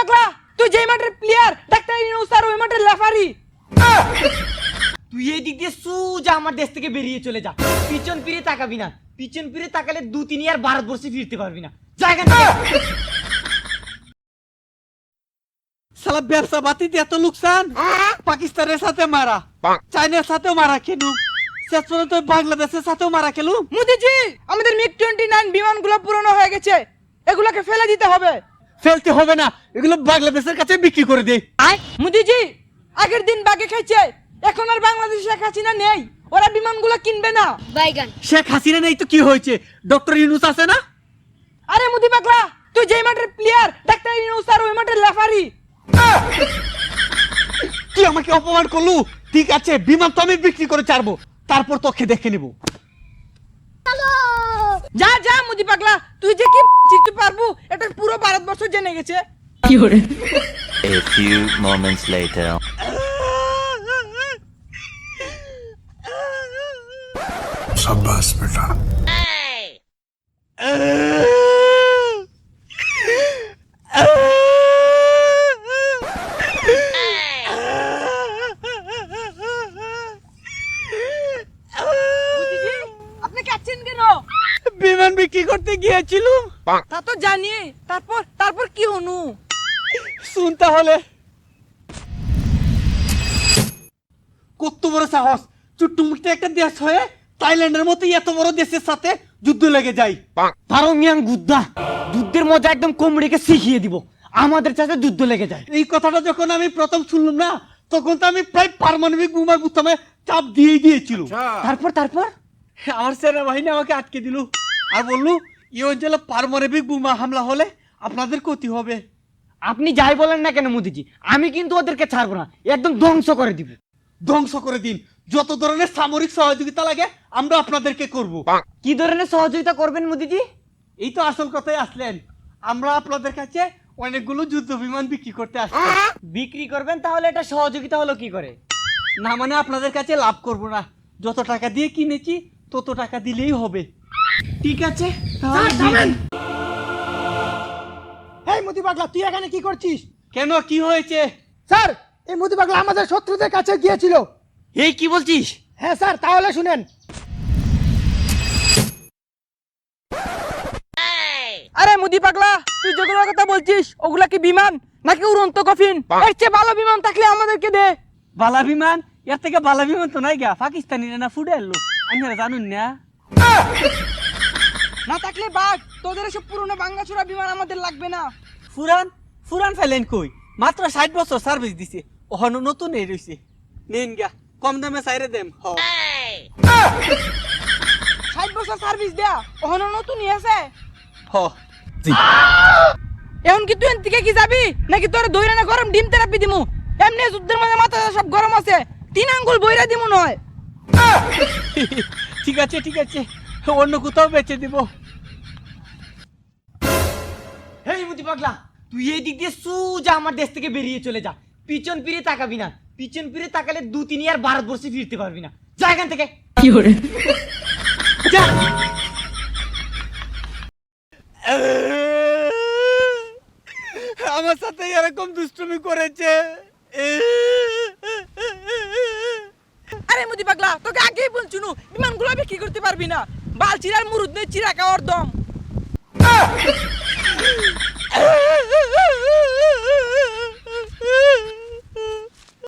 পাগলা? তুই যেই মাঠের প্লেয়ার ডাক্তার ইউনুস আর ওই মাঠের লেফারি তুই এই দিক দিয়ে সুজা আমার দেশ থেকে বেরিয়ে চলে যা। পিছন ফিরে তাকাবি না। পিছন ফিরে তাকালে দু, তিন আর ভারতবর্ষে ফিরতে পারবি না। জায়গা সালা ব্যবসা বাতিতে এত লোকসান? পাকিস্তানের সাথে মারা। চাইনার সাথেও মারা খেলু শেষ পর্যন্ত বাংলাদেশের সাথেও মারা খেলু মোদিজি, আমাদের মিগ টোয়েন্টি নাইন বিমানগুলো পুরনো হয়ে গেছে। এগুলোকে ফেলে দিতে হবে। ফেলতে হবে না। এগুলো বাংলাদেশের কাছে বিক্রি করে দে। মোদিজি আগের দিন বাগে খাইছে। এখন আর বাংলাদেশে শেখ হাসিনা নেই। ওরা বিমানগুলো কিনবে না। বাইগান। শেখ হাসিনা নেই তো কি হয়েছে? ডক্টর ইউনুস আছে না? আরে মুদি পাগলা তুই যেই মাঠের প্লেয়ার ডাক্তার ইউনুস আর ওই মাঠের লেফারি তুই আমাকে অপমান করলু? ঠিক আছে বিমান তো আমি বিক্রি করে ছাড়বো। তারপর তোকে দেখে নেব। যা যা মুদি পাগলা তুই যে কি তুই পারবো এটা পুরো ভারতবর্ষ জেনে গেছে A few moments later. शाबाश बेटा মুদিজি আপনি কাচ্ছেন কেন বিমান বিক্রি করতে গিয়েছিলুম। তা তো জানি তারপর তারপর কি হনু? শুন তাহলে। কত বড় সাহস চুট্টুমুট্টু একটা দেশ হয়ে থাইল্যান্ডের মতো এত বড় দেশের সাথে যুদ্ধ লেগে যায়। তারও মিয়াং গুদ্দা যুদ্ধের মজা একদম কোমড়িকে শিখিয়ে দিব আমাদের সাথে যুদ্ধ লেগে যায়। এই কথাটা যখন আমি প্রথম শুনলাম না তখন তো আমি প্রায় পারমাণবিক বোমার বুতামে চাপ দিয়ে দিয়েছিল তারপর তারপর? আমার সেনাবাহিনী আমাকে আটকে দিল। আর বললু এই অঞ্চলে পারমাণবিক বোমা হামলা হলে আপনাদের ক্ষতি হবে। আপনি যাই বলেন না কেন মোদিজি আমি কিন্তু ওদেরকে ছাড়বো না একদম ধ্বংস করে দিব। ধ্বংস করে দিন। যত ধরনের সামরিক সহযোগিতা লাগে আমরা আপনাদেরকে করব। কি ধরনের সহযোগিতা করবেন মোদিজি? এই তো আসল কথাই আসলেন। আমরা আপনাদের কাছে অনেকগুলো যুদ্ধ বিমান বিক্রি করতে আসছি। বিক্রি করবেন তাহলে এটা সহযোগিতা হলো কি করে? না মানে আপনাদের কাছে লাভ করব না। যত টাকা দিয়ে কিনেছি তত টাকা দিলেই হবে। ঠিক আছে এই মুদি পাগলা তুই এখানে কি করছিস? কেন কি হয়েছে? স্যার এই মুদি পাগলা আমাদের শত্রুদের কাছে গিয়েছিল। এই কি বলছিস? হ্যাঁ স্যার তাহলে শুনেন। আরে মুদি পাগলা তুই যেগুলোর কথা বলছিস ওগুলা কি বিমান নাকি উড়ন্ত কফিন? এর চেয়ে ভালো বিমান থাকলে আমাদেরকে দে। বালা বিমান? এর থেকে বালা বিমান তো নাই গা পাকিস্তানি না ফুটে এলো আমি জানুন না। না তোদের এসব পুরনো বিমান আমাদের লাগবে না। ফুরান ফুরান ফেলেন কই? মাত্র ষাট বছর সার্ভিস দিছে। ওখানে নতুন এই নেন গা, কম দামে সাইরে দেম ষাট বছর সার্ভিস দেয়া ওখানে নতুনই আছে। হ। এখন কি তুই কি যাবি? নাকি তোর দইরা না গরম ডিম থেরাপি দিমু? এমনি যুদ্ধের মাঝে মাথা সব গরম আছে। তিন আঙ্গুল বইরা দিমু নয়। ঠিক আছে ঠিক আছে। অন্য কোথাও বেচে দিব। মুদি পাগলা। তুই এই দিক দিয়ে সুজা আমার দেশ থেকে বেরিয়ে চলে যা। পিছন ফিরে তাকাবি না। পিছন ফিরে তাকালে দু তিন আর ভারতবর্ষে ফিরতে পারবি না। যা এখান থেকে। কি যা। আমার সাথে এরকম দুষ্টুমি করেছে। আরে মুদি পাগলা তোকে আগেই বলছুনু বিমানগুলো বিক্রি করতে পারবি না। বাল চিরার মুরুদ নেই চিরা খাওয়ার দম